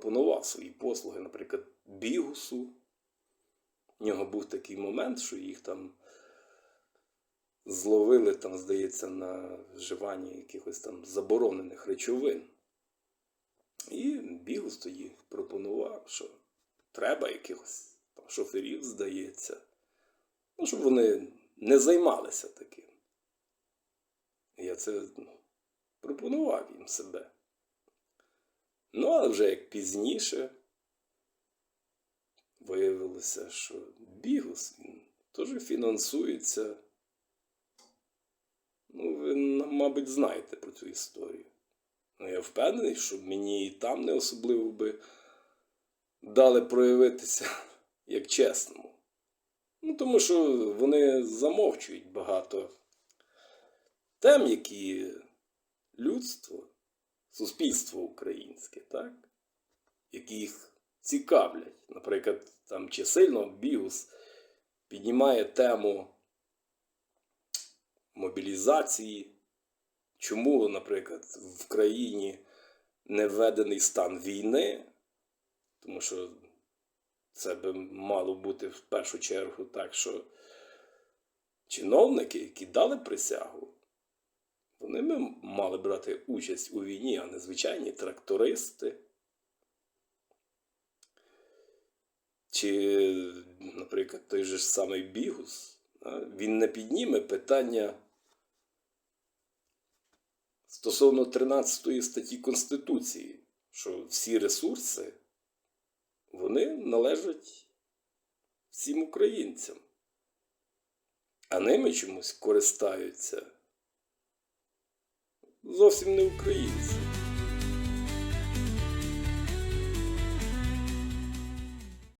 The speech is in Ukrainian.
пропонував свої послуги, наприклад, Бігусу. У нього був такий момент, що їх там зловили, там, здається, на вживанні якихось там заборонених речовин. І Бігус тоді пропонував, що треба якихось там шоферів, здається. Ну, щоб вони не займалися таким. Я це ну, пропонував їм себе. Ну, але вже як пізніше виявилося, що Бігус він теж фінансується. Ну, ви, мабуть, знаєте про цю історію. Ну, я впевнений, що мені і там не особливо би дали проявитися як чесному. Ну, тому що вони замовчують багато тем, які людство, суспільство так? Які їх цікавлять. Наприклад, там чи сильно Бігус піднімає тему мобілізації. Чому, наприклад, в країні не введений стан війни, тому що це би мало бути в першу чергу так, що чиновники, які дали присягу, вони би мали брати участь у війні, а не звичайні трактористи. Чи, наприклад, той же ж самий Бігус, він не підніме питання стосовно 13 статті Конституції, що всі ресурси вони належать всім українцям, а ними чомусь користаються зовсім не українці.